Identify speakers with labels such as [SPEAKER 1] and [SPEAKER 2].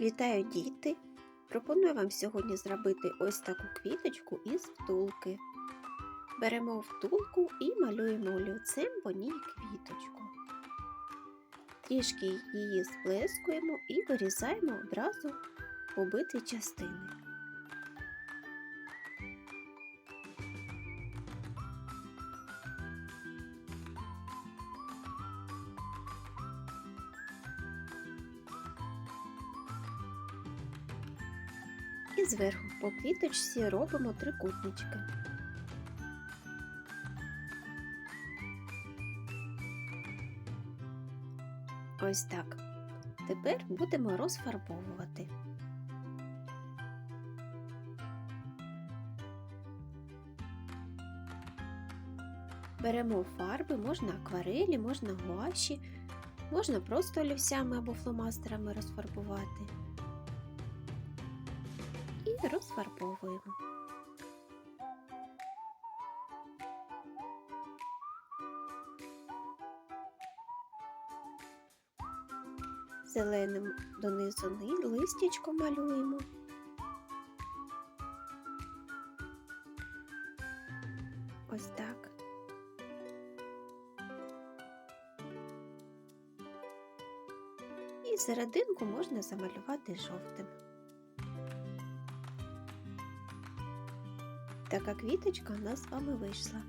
[SPEAKER 1] Вітаю, діти! Пропоную вам сьогодні зробити ось таку квіточку із втулки. Беремо втулку і малюємо олівцем по ній квіточку. Трішки її сплескуємо і вирізаємо одразу побиті частини. І зверху по квіточці робимо трикутнички. Ось так. Тепер будемо розфарбовувати. Беремо фарби, можна акварелі, можна гуаші, можна просто олівцями або фломастерами розфарбувати розфарбовуємо. Зеленим донизу ни- листячко малюємо. Ось так. І серединку можна замалювати жовтим. Така квіточка у нас з вами вийшла.